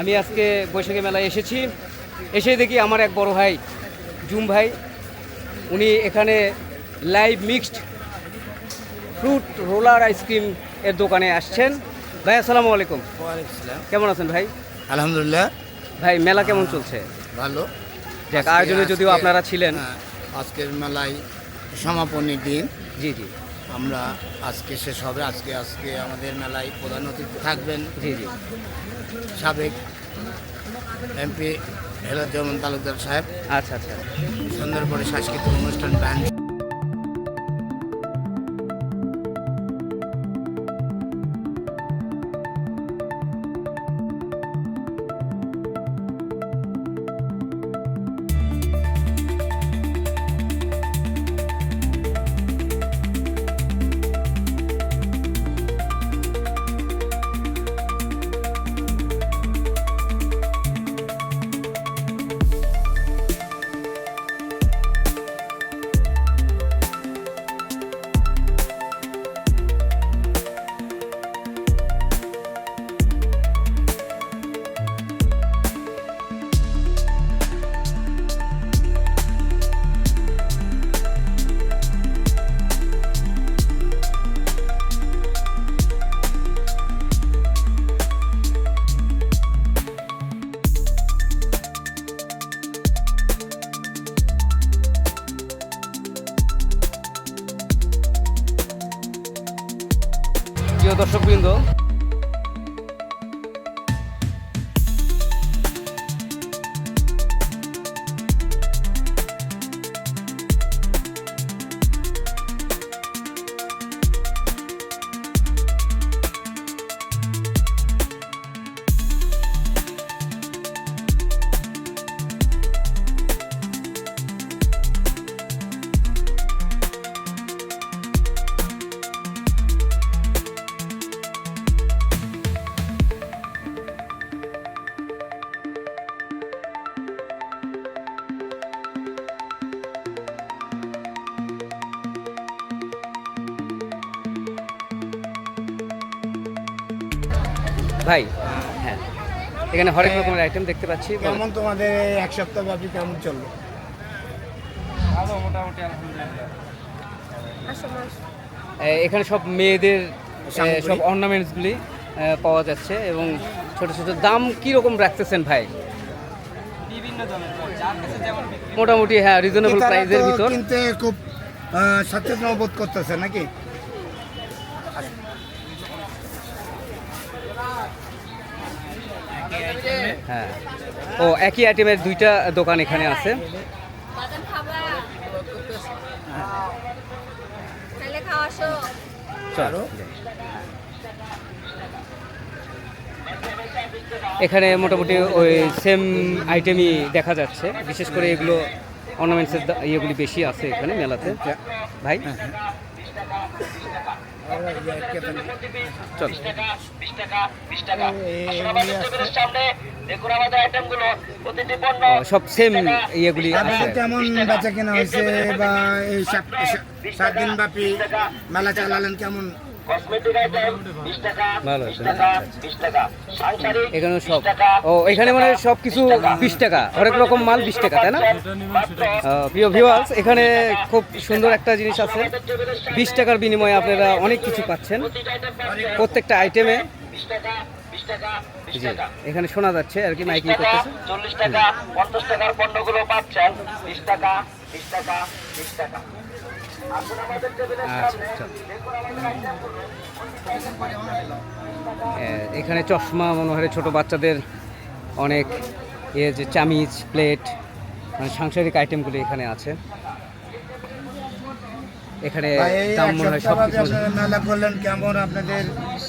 আমি আজকে বৈশাখী মেলায় এসেছি। এসে দেখি আমার এক বড় ভাই জুম ভাই। উনি এখানে live mixed fruit roller ice cream এর দোকানে আসছেন। ভাই আসসালামু আলাইকুম। কেমন আছেন ভাই? আলহামদুলিল্লাহ। ভাই মেলা কেমন চলছে? ভালো। যাক আজকে- আয়োজনে যদিও আপনারা ছিলেন। হ্যাঁ, আজকের মেলায় সমাপনীর দিন। জি জি। আমরা আজকে শেষ হবে। আজকে আজকে আমাদের মেলায় প্রধান অতিথি থাকবেন। জি জি। সাবেক এমপি হেলাজ্জামান তালুকদার সাহেব আচ্ছা আচ্ছা। সুন্দর করে সাংস্কৃতিক অনুষ্ঠান ব্যান্ড দর্শকবৃন্দ ভাই হ্যাঁ। এখানে হরেক রকমের আইটেম দেখতে পাচ্ছি। কেমন তোমাদের এক সপ্তাহ ব্যাপী কেমন চলল? এ, এখানে সব মেয়েদের সব অর্নামেন্টসগুলি পাওয়া যাচ্ছে এবং ছোট ছোট দাম কি রকম রাখতেছেন ভাই? মোটামুটি হ্যাঁ রিজনেবল প্রাইসের ভিতর। কিনতে খুব সচেতন বোধ করতেছে নাকি? হ্যাঁ। ও একই আইটেমের দুইটা দোকান এখানে আছে। এখানে মোটামুটি ওই সেম আইটেমই দেখা যাচ্ছে। বিশেষ করে এগুলো অর্নামেন্টসের ইয়েগুলি বেশি আছে এখানে মেলাতে। ভাই? চল সব সেম ইয়েগুলি কেমন বেচা কেনা হয়েছে বা এই সাত দিন ব্যাপী মেলা চালালেন কেমন? ভালো আছে না? এখানে সব। ও এখানে মানে সব কিছু বিশ টাকা। হরেক রকম মাল বিশ টাকা তাই না? প্রিয় ভিউয়ার্স এখানে খুব সুন্দর একটা জিনিস আছে। বিশ টাকার বিনিময়ে আপনারা অনেক কিছু পাচ্ছেন। প্রত্যেকটা আইটেমে জি এখানে শোনা যাচ্ছে আর কি মাইকিং করতেছে। চল্লিশ টাকা পঞ্চাশ টাকার পণ্যগুলো পাচ্ছেন বিশ টাকা বিশ টাকা বিশ টাকা। আচ্ছা এখানে চশমা মনোহরে ছোট বাচ্চাদের অনেক এ যে চামিচ প্লেট মানে সাংসারিক আইটেমগুলি এখানে আছে। এখানে দাম মনে হয় সব কিছু মেলা করলেন কেমন আপনাদের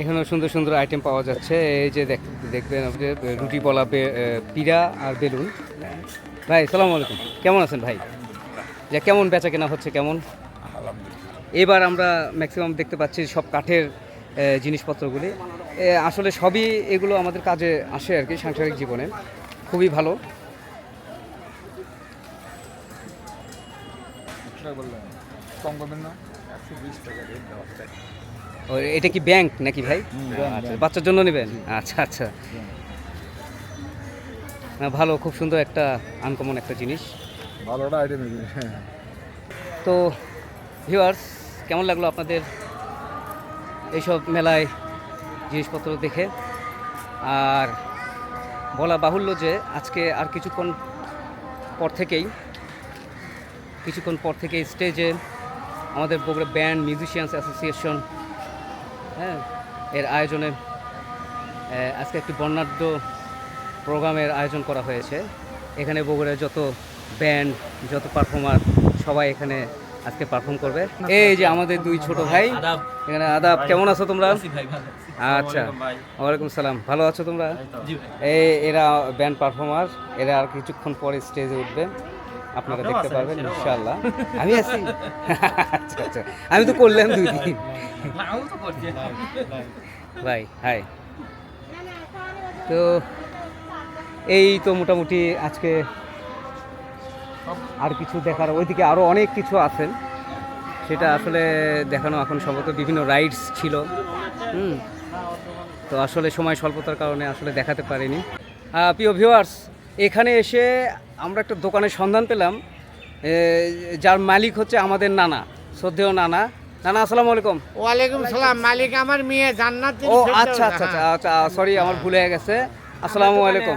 এখানেও সুন্দর সুন্দর আইটেম পাওয়া যাচ্ছে। এই যে দেখবেন আপনি রুটি বলা পিড়া আর বেলুন। ভাই সালাম আলাইকুম। কেমন আছেন ভাই? যা কেমন বেচা কেনা হচ্ছে কেমন? এবার আমরা ম্যাক্সিমাম দেখতে পাচ্ছি সব কাঠের জিনিসপত্রগুলি। আসলে সবই এগুলো আমাদের কাজে আসে আর কি সাংসারিক জীবনে। খুবই ভালো। ও, এটা কি ব্যাংক নাকি ভাই? আচ্ছা বাচ্চার জন্য নেবেন? আচ্ছা আচ্ছা। না, ভালো খুব সুন্দর একটা আনকমন একটা জিনিস। ভালোটা আইটেম তো ভিউয়ার্স কেমন লাগল আপনাদের এইসব মেলায় জিনিসপত্র দেখে? আর বলা বাহুল্য যে আজকে আর কিছুক্ষণ পর থেকেই কিছুক্ষণ পর থেকে স্টেজে আমাদের বগুড়া ব্যান্ড মিউজিশিয়ানস অ্যাসোসিয়েশন হ্যাঁ এর আয়োজনে আজকে একটি বর্ণাঢ্য প্রোগ্রামের আয়োজন করা হয়েছে। এখানে বগুড়ার যত ব্যান্ড যত পারফর্মার সবাই এখানে আজকে পারফর্ম করবে। এই যে আমাদের দুই ছোট ভাই এখানে আদাব কেমন আছো তোমরা? আচ্ছা ওয়ালাইকুম সালাম। ভালো আছো তোমরা? এই এরা ব্যান্ড পারফর্মার এরা আর কিছুক্ষণ পরে স্টেজে উঠবে। আপনারা দেখতে পারবেন ইনশাআল্লাহ। আমি আছি। আচ্ছা আচ্ছা। আমি তো করলাম দুই দিন। ভাই হাই তো এই তো মোটামুটি আজকে আর কিছু দেখার, ওইদিকে আরও অনেক কিছু আছেন। সেটা আসলে দেখানো এখন সম্ভবত বিভিন্ন রাইডস ছিল। হুম। তো আসলে সময় স্বল্পতার কারণে আসলে দেখাতে পারিনি। প্রিয় ভিউয়ার্স এখানে এসে আমরা একটা দোকানের সন্ধান পেলাম। যার মালিক হচ্ছে আমাদের নানা, শ্রদ্ধেয় নানা। নানা আসসালামু আলাইকুম। ওয়ালাইকুম সালাম মালিক আমার মেয়ে জান্নাত ও আচ্ছা আচ্ছা আচ্ছা আচ্ছা সরি আমার ভুলে গেছে। আসসালামু আলাইকুম।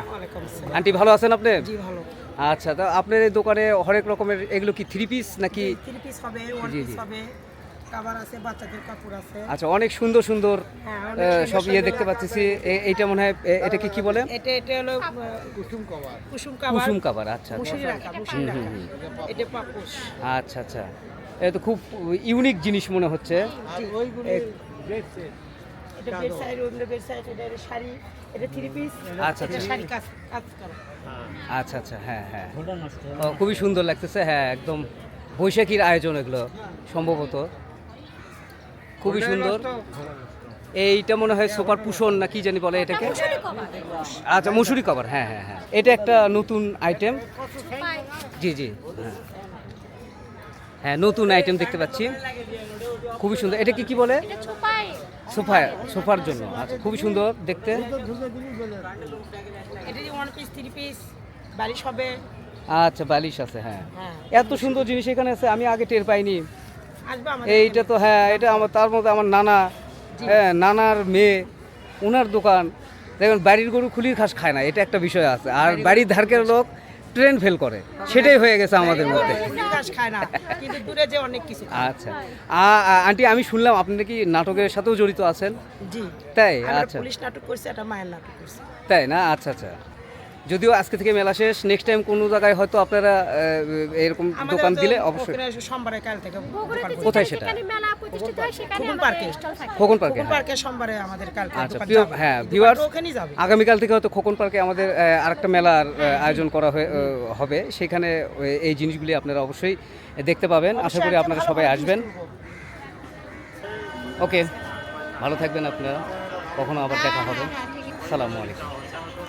আন্টি ভালো আছেন আপনি? জি ভালো। আচ্ছা তো আপনার এই দোকানে হরেক রকমের এগুলো কি থ্রি পিস নাকি? থ্রি পিস হবে ওয়ান পিস হবে কাভার আছে বাচ্চাদের কাপড় আছে। আচ্ছা অনেক সুন্দর সুন্দর হ্যাঁ, সব ইয়ে দেখতে পাচ্ছি। এইটা মনে হয় এটা কি কি বলে? এটা এটা হলো কুসুম কভার কুসুম কভার আচ্ছা আচ্ছা। আচ্ছা আচ্ছা। তো খুব ইউনিক জিনিস মনে হচ্ছে। আচ্ছা, আচ্ছা। করা। আচ্ছা আচ্ছা হ্যাঁ হ্যাঁ। ও, খুবই সুন্দর লাগতেছে হ্যাঁ একদম বৈশাখীর আয়োজন এগুলো সম্ভবত। খুবই সুন্দর। এইটা মনে হয় সুপার পুষণ না কি জানি বলে এটাকে? আচ্ছা মুসুরি কভার হ্যাঁ হ্যাঁ হ্যাঁ। এটা একটা নতুন আইটেম জি জি হ্যাঁ। হ্যাঁ নতুন আইটেম দেখতে পাচ্ছি। খুবই সুন্দর। এটা কি কি বলে? সোফা সোফার জন্য। আচ্ছা খুবই সুন্দর দেখতে। এটা যে ওয়ান পিস থ্রি পিস বালিশ হবে। আচ্ছা বালিশ আছে হ্যাঁ। হ্যাঁ। এত সুন্দর জিনিস এখানে আছে আমি আগে টের পাইনি। এইটা তো হ্যাঁ এটা আমার তার মধ্যে আমার নানা হ্যাঁ নানার মেয়ে ওনার দোকান। দেখবেন বাড়ির গরু খুলির ঘাস খায় না এটা একটা বিষয় আছে। আর বাড়ির ধারকের লোক ট্রেন ফেল করে। সেটাই হয়ে গেছে আমাদের মধ্যে। আচ্ছা। আন্টি আমি শুনলাম আপনি কি নাটকের সাথেও জড়িত আছেন? তাই? আচ্ছা। পুলিশ নাটক করছে এটা মায়ের নাটক করছে। তাই না? আচ্ছা আচ্ছা। যদিও আজকে থেকে মেলা শেষ নেক্সট টাইম কোনো জায়গায় হয়তো আপনারা এরকম দোকান দিলে অবশ্যই। সোমবারে কাল থেকে কোথায় সেটা? মেলা প্রতিষ্ঠিত হয় সেখানে খোকন পার্কে। খোকন পার্কে সোমবারে আমাদের কালকে আচ্ছা। হ্যাঁ ভিউয়ার্স ওখানেই যাবে। আগামীকাল থেকে হয়তো খোকন পার্কে আমাদের আরেকটা মেলার আয়োজন করা হয়ে- হবে। সেখানে এই জিনিসগুলি আপনারা অবশ্যই দেখতে পাবেন। আশা করি আপনারা সবাই আসবেন। ওকে ভালো থাকবেন আপনারা। কখনো আবার দেখা হবে। সালামু আলাইকুম।